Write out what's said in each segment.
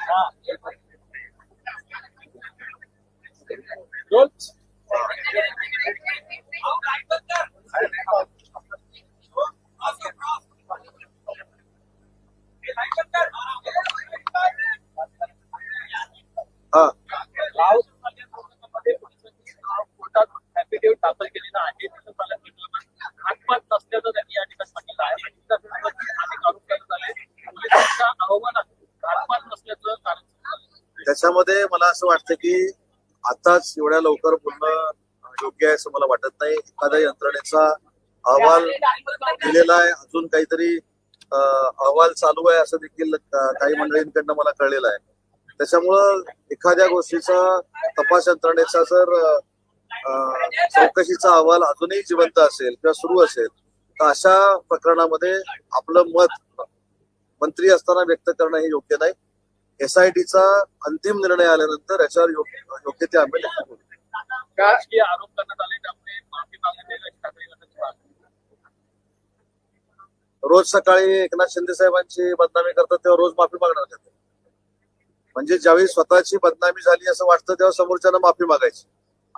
हा त्याच्यामध्ये मला असं वाटतं की आताच एवढ्या लवकर बोलणं योग्य आहे असं मला वाटत नाही. एखाद्या यंत्रणेचा अहवाल दिलेला आहे. अजून काहीतरी अहवाल चालू आहे असं देखील काही मंडळींकडनं मला कळलेलं आहे. त्याच्यामुळं एखाद्या गोष्टीचा तपास यंत्रणेचा जर चौकशीचा अहवाल अजूनही जिवंत असेल किंवा सुरू असेल तर अशा प्रकरणामध्ये आपलं मत मंत्री असताना व्यक्त करणं हे योग्य नाही. एसआयटीचा अंतिम निर्णय आल्यानंतर याच्यावर योग्य ते आम्ही आरोप करण्यात आले. रोज सकाळी एकनाथ शिंदे साहेबांची बदनामी करतात तेव्हा रोज माफी मागणार का? ते? म्हणजे ज्यावेळी स्वतःची बदनामी झाली असं वाटतं तेव्हा समोरच्यानं माफी मागायची.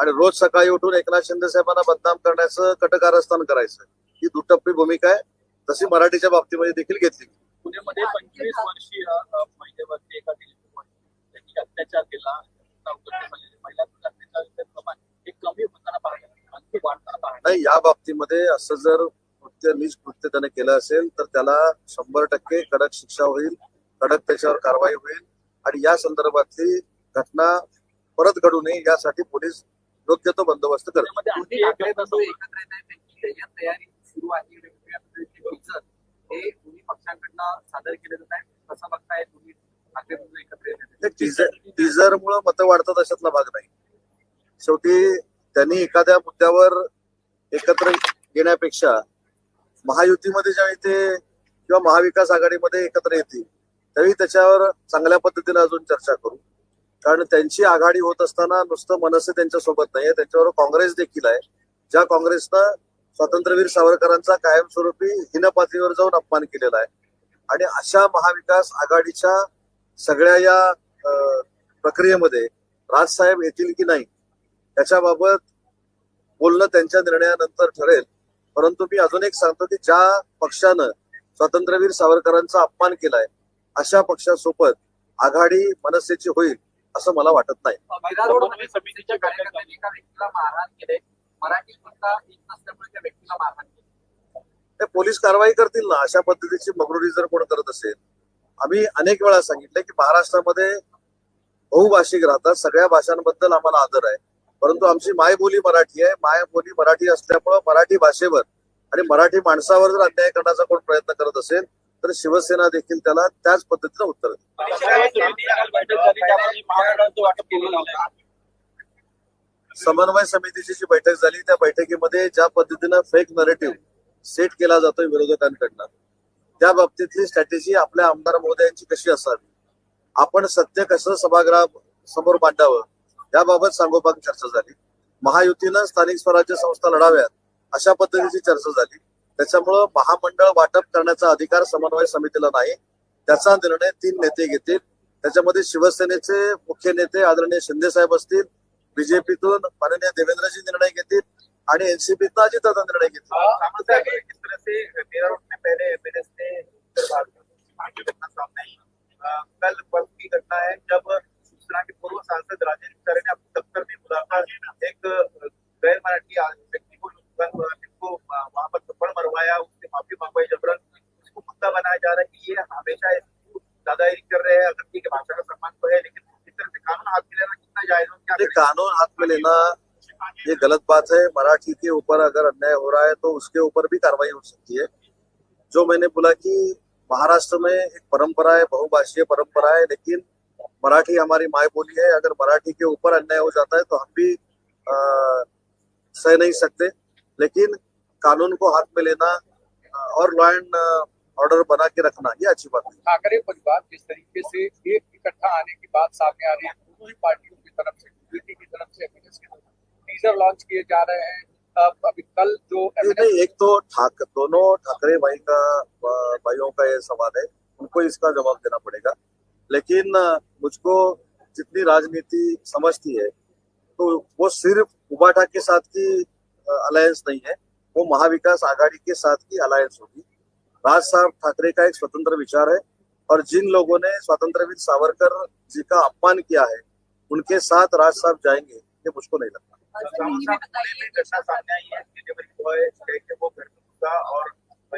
आणि रोज सकाळी उठून एकनाथ शिंदे साहेबांना बदनाम करण्याचं कटकारस्थान करायचं. ही दुटप्पी भूमिका आहे. तशी मराठीच्या बाबतीमध्ये देखील घेतली पुण्यामध्ये पंचवीस वर्षीय महिलेवरती एका त्यांनी अत्याचार केला. प्रमाण हे कमी होताना आणखी वाढताना पाहिजे नाही या बाबतीमध्ये असं जर कृत्य नीच कृत्य त्याने केलं असेल तर त्याला शंभर टक्के कडक शिक्षा होईल कडक त्याच्यावर कारवाई होईल आणि या संदर्भातली घटना परत घडू नये यासाठी पोलीस योग्य तो बंदोबस्त करतील पुण्यामध्ये आणखी एक घटना समोर एकत्र येत आहे त्यांची त्याच्यात तयारी सुरू आहे वेगवेगळ्या पद्धतीचे टीचर हे दोन्ही पक्षांकडनं सादर केले जात आहे? कसं बघताय तुम्ही टीजर मुळे मतं वाढतात अशातला भाग नाही. शेवटी त्यांनी एखाद्या मुद्द्यावर एकत्र येण्यापेक्षा महायुतीमध्ये ज्यावेळी ते किंवा महाविकास आघाडीमध्ये एकत्र येतील त्यावेळी त्याच्यावर चांगल्या पद्धतीने अजून चर्चा करू. कारण त्यांची आघाडी होत असताना नुसतं मनसे त्यांच्यासोबत नाहीये. त्यांच्यावर काँग्रेस देखील आहे. ज्या काँग्रेसनं स्वातंत्र्यवीर सावरकरांचा कायमस्वरूपी हिन पातळीवर जाऊन अपमान केलेला आहे. आणि अशा महाविकास आघाडीच्या सगळ्या या प्रक्रियेमध्ये राजसाहेब येतील की नाही त्याच्याबाबत बोलणं त्यांच्या निर्णयानंतर ठरेल. परंतु मी अजून एक सांगतो की ज्या पक्षानं स्वातंत्र्यवीर सावरकरांचा अपमान केलाय अशा पक्षासोबत आघाडी मनसेची होईल असं मला वाटत नाही. मीरा पोलीस कारवाई करतील ना? अशा पद्धतीची मगरुरी जर कोण करत असेल आम्ही अनेक वेळा सांगितलं की महाराष्ट्रामध्ये बहुभाषिक राहतात. सगळ्या भाषांबद्दल आम्हाला आदर आहे. परंतु आमची मायबोली मराठी आहे. मायबोली मराठी असल्यामुळं मराठी भाषेवर आणि मराठी माणसावर जर अन्याय करण्याचा कोण प्रयत्न करत असेल तर शिवसेना देखील त्याला त्याच पद्धतीनं उत्तर देईल. समन्वय समितीची जी बैठक झाली त्या बैठकीमध्ये ज्या पद्धतीनं फेक नरेटिव्ह सेट केला जातोय विरोधकांकडनं. त्या बाबतीतली स्ट्रॅटेजी आपल्या आमदार महोदयांची कशी असावी? आपण सत्य कसं सभागृहा समोर मांडावं? याबाबत सांगोपांग चर्चा झाली. महायुतीनं स्थानिक स्वराज्य संस्था लढाव्यात अशा पद्धतीची चर्चा झाली. त्याच्यामुळं महामंडळ वाटप करण्याचा अधिकार समन्वय समितीला नाही. त्याचा निर्णय तीन नेते घेतील. त्याच्यामध्ये शिवसेनेचे मुख्य नेते आदरणीय शिंदे साहेब असतील बीजेपीतून माननीय देवेंद्रजी निर्णय घेतील. आणि एनसीपीतनं अजितदादा निर्णय घेतील. पहले एमएनएस ने कल की घटना है जब सूचना के पूर्व सांसद राजेंद्र ने अपने दफ्तर में एक गैर मराठी व्यक्ति को वहां पर थप्पड़ मरवाया उससे माफी मंगवाई जबरन उसको मुद्दा बनाया जा रहा है कि ये हमेशा इसको दादागिरी कर रहे हैं। अगर ठीक है भाषा का सम्मान तो है लेकिन इस तरह से कानून हाथ में लेना कितना जायज हो कानून हाथ में लेना ये गलत बात है। मराठी के ऊपर अगर अन्याय हो रहा है तो उसके ऊपर भी कार्रवाई हो सकती है। जो मैंने बोला कि महाराष्ट्र में एक परंपरा है, बहुभाषीय परंपरा है, लेकिन मराठी हमारी माय बोली है। अगर मराठी के ऊपर अन्याय हो जाता है तो हम भी सह नहीं सकते। लेकिन कानून को हाथ में लेना और लॉ एंड ऑर्डर बना के रखना, ये अच्छी बात है। ठाकरे परिवार जिस तरीके से एक इकट्ठा आने की बात सामने आ रही है, दोनों ही पार्टियों की तरफ़ से बीजेपी की तरफ़ से। टीजर लॉन्च किए जा रहे हैं अभी कल जो एक तो ठाक दोनों ठाकरे भाई का भाइयों का ये सवाल है उनको इसका जवाब देना पड़ेगा। लेकिन मुझको जितनी राजनीति समझती है तो वो सिर्फ़ उबाटा के साथ की अलायंस नहीं है वो महाविकास आघाड़ी के साथ की अलायंस होगी। राज साहब ठाकरे का एक स्वतंत्र विचार है और जिन लोगों ने स्वतंत्रवीर सावरकर जी का अपमान किया है उनके साथ राज साहब जाएँगे ये मुझको नहीं लगता। सर राहुल हिंदी साहब, में पुणे में बताइए घटना सामने आई है डिलीवरी बॉय के वो घर में घुसा और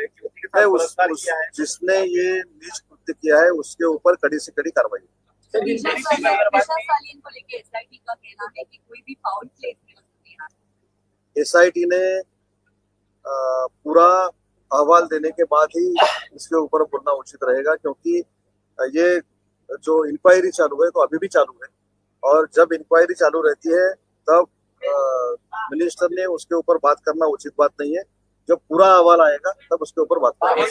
एक युवती के है साथ उस, बलात्कार उस किया है। जिसने ये नीच कृत्य किया है उसके ऊपर कड़ी से कड़ी कार्रवाई सर, दिशा हिंदी में सालिन अगर बात दिशा की- सालिन को लेके एसआईटी का कहना है कि कोई भी फाउल प्लेस नहीं हो सकती यहाँ। एसआईटी ने अ, पूरा अहवाल देने के बाद ही इसके ऊपर बोलना उचित रहेगा क्योंकि अ, ये जो इंक्वायरी चालू है तो अभी भी चालू है। और जब इंक्वायरी चालू रहती है तब मिनिस्टर ने उसके ऊपर बात करना उचित बात नहीं है। जब पूरा अहवाल आएगा तब उसके ऊपर बात करेंगे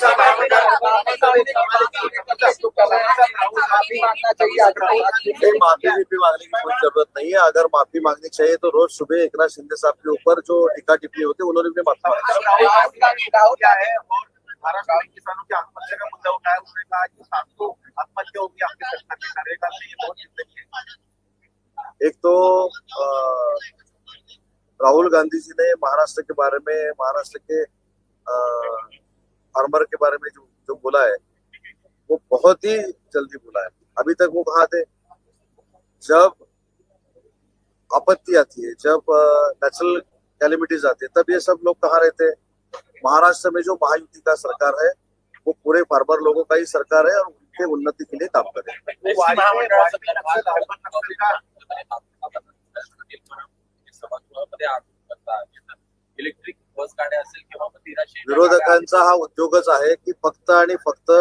माफ़ी भी मांगने की कोई ज़रूरत नहीं है। अगर माफ़ी मांगनी चाहिए तो रोज सुबह एक नाथ शिंदे साहब के ऊपर जो टीका टिप्पणी होती है उन्होंने भी माफ़ी मांगी। है और महाराष्ट्र में किसानों की आत्महत्या का मुद्दा उठाया उन्होंने कहा कि सात सौ आत्महत्या होगी आपके सरकार के कार्यकाल में ये बहुत ज़िंदगी है। एक तो राहुल गांधी जी ने महाराष्ट्र के बारे में महाराष्ट्र के फार्मर के बारे में जो जो बोला है वो बहुत ही जल्दी बोला है। अभी तक वो कहा थे? जब आपत्ति आती है जब नेचुरल कैलेमिटीज आती है तब ये सब लोग कहाँ रहते हैं? महाराष्ट्र में जो महायुति का सरकार है वो पूरे फार्मर लोगों का ही सरकार है और उनके उन्नति के लिए काम करे इलेक्ट्रिक बस गाड्या असेल किंवा विरोधकांचा हा उद्योगच आहे की फक्त आणि फक्त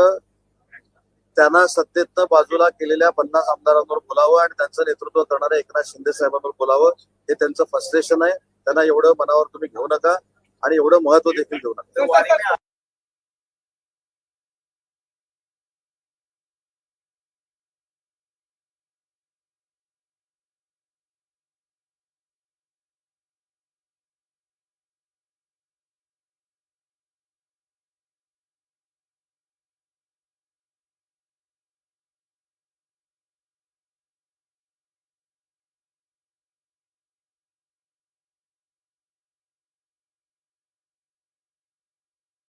त्यांना सत्तेतनं बाजूला केलेल्या पन्नास आमदारांवर बोलावं आणि त्यांचं नेतृत्व करणाऱ्या एकनाथ शिंदे साहेबांवर बोलावं हे त्यांचं फ्रस्ट्रेशन आहे. त्यांना एवढं मनावर तुम्ही घेऊ नका आणि एवढं महत्त्व देखील घेऊ नका.